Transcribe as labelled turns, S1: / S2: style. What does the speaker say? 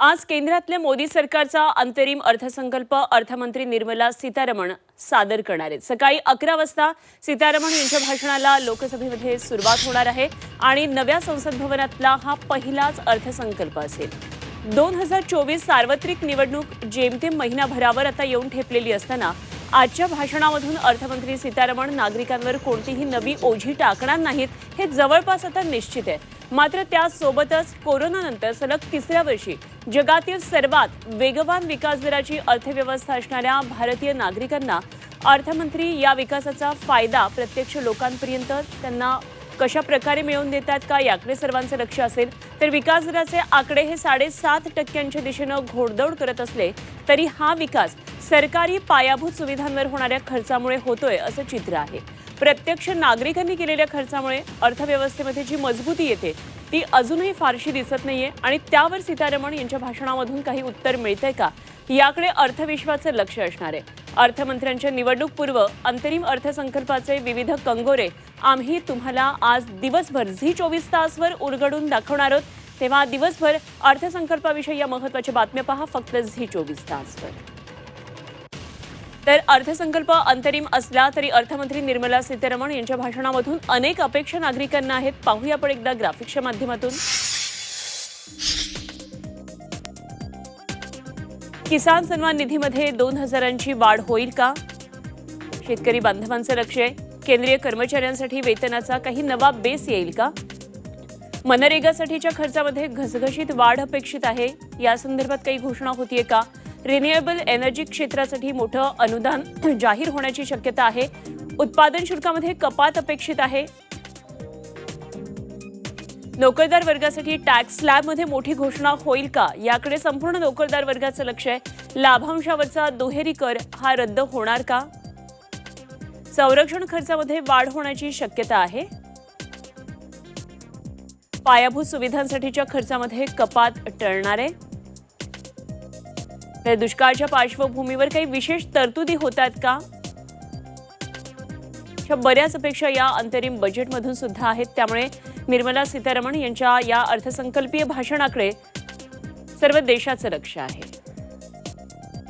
S1: आज केंद्रातल्या मोदी सरकारचा अंतरिम अर्थसंकल्प अर्थमंत्री निर्मला सीतारमण सादर करणार आहेत. सकाळी अकरा वाजता सीतारमण यांच्या भाषणाला लोकसभेमध्ये सुरुवात होणार आहे आणि नव्या संसद भवनातला हा पहिलाच अर्थसंकल्प असेल. दोन हजार चोवीस सार्वत्रिक निवडणूक जेमतेम महिनाभरावर आता येऊन ठेपलेली असताना आजच्या भाषणामधून अर्थमंत्री सीतारमण नागरिकांवर कोणतीही नवी ओझी टाकणार नाहीत हे जवळपास आता निश्चित आहे. मात्र त्यासोबतच कोरोनानंतर सलग तिसऱ्या वर्षी जगातील सर्वात वेगवान विकास दराची अर्थव्यवस्था असणाऱ्या भारतीय नागरिकांना अर्थमंत्री या विकासाचा फायदा प्रत्यक्ष लोकांपर्यंत त्यांना कशा प्रकारे मिळवून देतात का याकडे सर्वांचं लक्ष असेल तर विकास दराचे आकडे हे साडेसात टक्क्यांच्या दिशेनं घोडदौड करत असले तरी हा विकास सरकारी पायाभूत सुविधांवर होणाऱ्या खर्चामुळे होतोय असं चित्र आहे. प्रत्यक्ष नागरिकांनी केलेल्या खर्चामुळे अर्थव्यवस्थेमध्ये जी मजबूती येते ती अजूनही फारशी दिसत नाहीये. आणि त्यावर सीतारमण यांच्या भाषणामधून काही उत्तर मिळतंय का? याकडे अर्थविश्वाचं लक्ष असणार आहे. अर्थमंत्र्यांच्या निवडणूकपूर्व अंतरिम अर्थसंकल्पाचे विविध कंगोरे आम्ही तुम्हाला आज दिवसभर झी चोवीस तासवर उलगडून दाखवणार आहोत. तेव्हा दिवसभर अर्थसंकल्पाविषयी या महत्त्वाच्या बातम्या पहा फक्त झी चोवीस तासवर. तर अर्थसंकल्प अंतरिम असला तरी अर्थमंत्री निर्मला सीतारामन यांच्या भाषणामधून अनेक अपेक्षा नागरिकांना आहेत. पाहूया आपण एकदा ग्राफिक्सच्या माध्यमातून. किसान सन्मान निधीमध्ये दोन हजारांची वाढ होईल का? शेतकरी बांधवांचं लक्ष आहे. केंद्रीय कर्मचाऱ्यांसाठी वेतनाचा काही नवा बेस येईल का? मनरेगासाठीच्या खर्चामध्ये घसघशीत वाढ अपेक्षित आहे. या संदर्भात काही घोषणा होतीये का? रिन्युएबल एनर्जी क्षेत्रासाठी मोठं अनुदान जाहीर होण्याची शक्यता आहे. उत्पादन शुल्कामध्ये कपात अपेक्षित आहे. नोकरदार वर्गासाठी टॅक्स स्लॅबमध्ये मोठी घोषणा होईल का? याकडे संपूर्ण नोकरदार वर्गाचं लक्ष आहे. लाभांशावरचा दुहेरी कर हा रद्द होणार का? संरक्षण खर्चामध्ये वाढ होण्याची शक्यता आहे. पायाभूत सुविधांसाठीच्या खर्चामध्ये कपात टळणार आहे. तर दुष्काळाच्या पार्श्वभूमीवर काही विशेष तरतुदी होतात का? अशा बऱ्याच अपेक्षा या अंतरिम बजेटमधून सुद्धा आहेत. त्यामुळे निर्मला सीतारमण यांच्या या अर्थसंकल्पीय भाषणाकडे सर्व देशाचं लक्ष आहे.